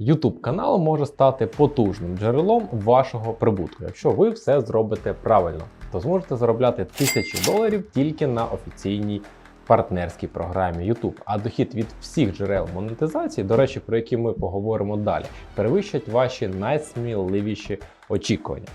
YouTube канал може стати потужним джерелом вашого прибутку. Якщо ви все зробите правильно, то зможете заробляти тисячі доларів тільки на офіційній партнерській програмі YouTube. А дохід від всіх джерел монетизації, до речі, про які ми поговоримо далі, перевищать ваші найсміливіші очікування.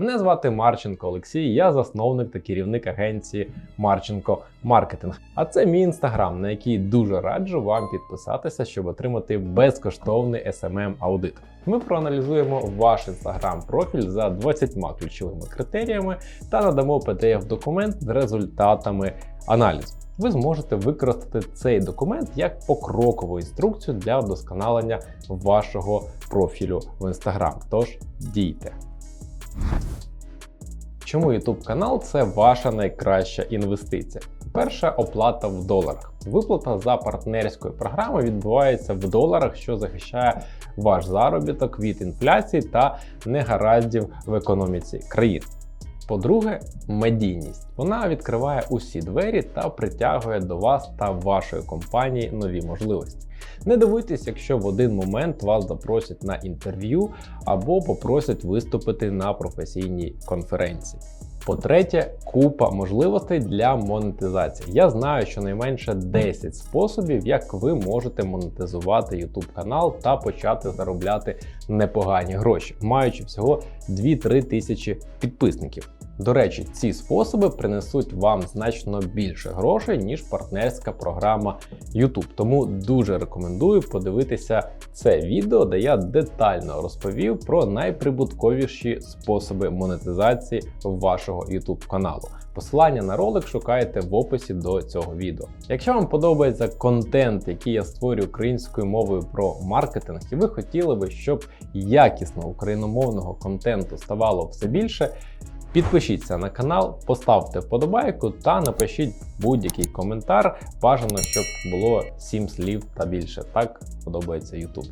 Мене звати Марченко Олексій, я засновник та керівник агенції Марченко Маркетинг. А це мій інстаграм, на який дуже раджу вам підписатися, щоб отримати безкоштовний smm аудит. Ми проаналізуємо ваш інстаграм профіль за 20 ключовими критеріями та надамо pdf документ з результатами аналізу. Ви зможете використати цей документ як покрокову інструкцію для вдосконалення вашого профілю в Instagram. Тож дійте. Чому YouTube канал це ваша найкраща інвестиція? Перша оплата в доларах. Виплата за партнерською програмою відбувається в доларах, що захищає ваш заробіток від інфляції та негараздів в економіці країн. По-друге, медійність. Вона відкриває усі двері та притягує до вас та вашої компанії нові можливості. Не дивуйтесь, якщо в один момент вас запросять на інтерв'ю або попросять виступити на професійній конференції. По-третє, купа можливостей для монетизації. Я знаю щонайменше 10 способів, як ви можете монетизувати YouTube канал та почати заробляти непогані гроші, маючи всього 2-3 тисячі підписників. До речі, ці способи принесуть вам значно більше грошей, ніж партнерська програма YouTube. Тому дуже рекомендую подивитися це відео, де я детально розповів про найприбутковіші способи монетизації вашого YouTube каналу. Посилання на ролик шукаєте в описі до цього відео. Якщо вам подобається контент, який я створюю українською мовою про маркетинг, і ви хотіли би, щоб якісно україномовного контенту ставало все більше. Підпишіться на канал, поставте вподобайку та напишіть будь-який коментар. Бажано, щоб було 7 слів та більше. Так подобається YouTube.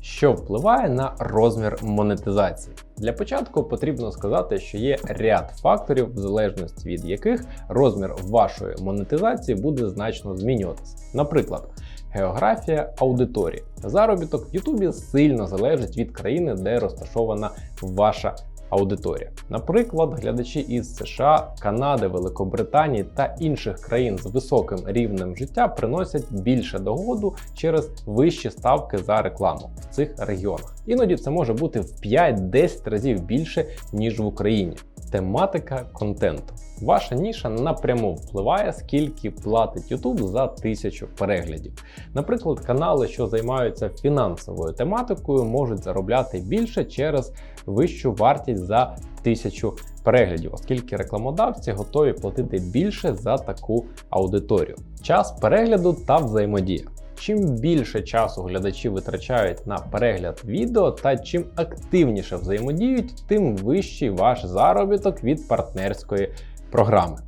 Що впливає на розмір монетизації? Для початку потрібно сказати, що є ряд факторів, в залежності від яких розмір вашої монетизації буде значно змінюватися. Наприклад, географія аудиторії. Заробіток в Ютубі сильно залежить від країни, де розташована ваша аудиторія. Наприклад, глядачі із США, Канади, Великобританії та інших країн з високим рівнем життя приносять більше догоду через вищі ставки за рекламу в цих регіонах. Іноді це може бути в 5-10 разів більше ніж в Україні. Тематика контенту. Ваша ніша напряму впливає, скільки платить YouTube за тисячу переглядів. Наприклад, канали, що займаються фінансовою тематикою, можуть заробляти більше через вищу вартість за тисячу переглядів, оскільки рекламодавці готові платити більше за таку аудиторію. Час перегляду та взаємодія. Чим більше часу глядачі витрачають на перегляд відео та чим активніше взаємодіють, тим вищий ваш заробіток від партнерської програми.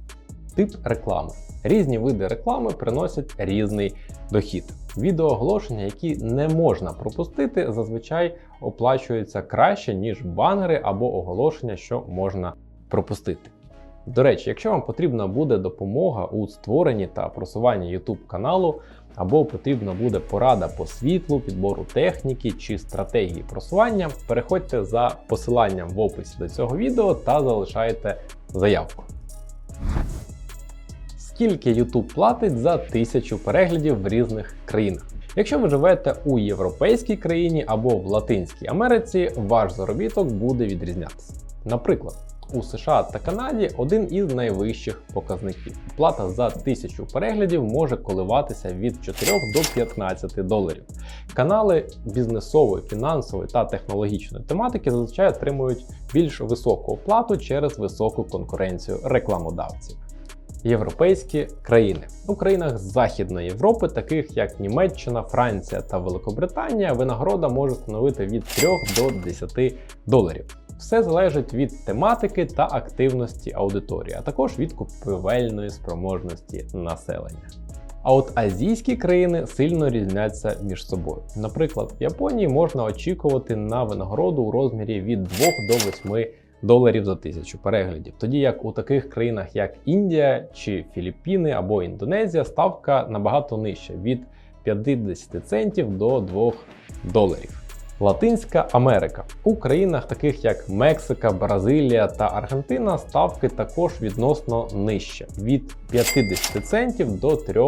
Тип реклами. Різні види реклами приносять різний дохід. Відеооголошення, які не можна пропустити, зазвичай оплачуються краще, ніж банери або оголошення, що можна пропустити. До речі, якщо вам потрібна буде допомога у створенні та просуванні YouTube каналу, або потрібна буде порада по світлу, підбору техніки чи стратегії просування, переходьте за посиланням в описі до цього відео та залишайте заявку. Скільки YouTube платить за тисячу переглядів в різних країнах? Якщо ви живете у європейській країні або в Латинській Америці, ваш заробіток буде відрізнятися. Наприклад, у США та Канаді один із найвищих показників. Плата за тисячу переглядів може коливатися від 4 до 15 доларів. Канали бізнесової, фінансової та технологічної тематики зазвичай отримують більш високу оплату через високу конкуренцію рекламодавців. Європейські країни у країнах Західної Європи, таких як Німеччина, Франція та Великобританія, винагорода може становити від 3 до 10 доларів. Все залежить від тематики та активності аудиторії, а також від купівельної спроможності населення. А от азійські країни сильно різняться між собою. Наприклад, в Японії можна очікувати на винагороду у розмірі від 2 до 8 доларів за тисячу переглядів. Тоді як у таких країнах, як Індія чи Філіппіни або Індонезія, ставка набагато нижча від 50 центів до 2 доларів. Латинська Америка у країнах, таких як Мексика, Бразилія та Аргентина, ставки також відносно нижче від 50 центів до 3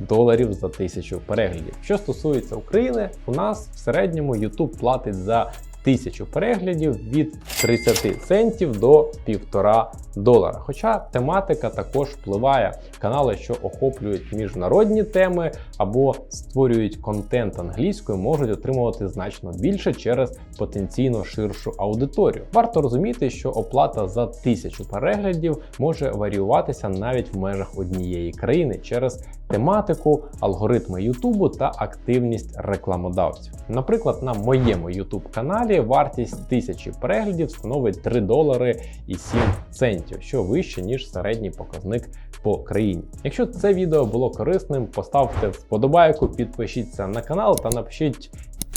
доларів за тисячу переглядів. Що стосується України, у нас в середньому YouTube платить за тисячу переглядів від 30 центів до 1,5 долара. Хоча тематика також впливає. Канали, що охоплюють міжнародні теми або створюють контент англійською, можуть отримувати значно більше через потенційно ширшу аудиторію. Варто розуміти, що оплата за тисячу переглядів може варіюватися навіть в межах однієї країни через тематику, алгоритми Ютубу та активність рекламодавців. Наприклад, на моєму YouTube каналі вартість тисячі переглядів становить 3 долари і 7 центів, що вище ніж середній показник по країні. Якщо це відео було корисним, поставте вподобайку, підпишіться на канал та напишіть.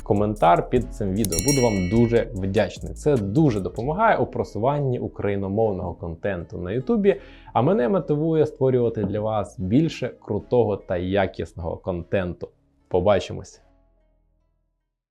Коментар під цим відео буду вам дуже вдячний. Це дуже допомагає у просуванні україномовного контенту на Ютубі, а мене мотивує створювати для вас більше крутого та якісного контенту. Побачимось!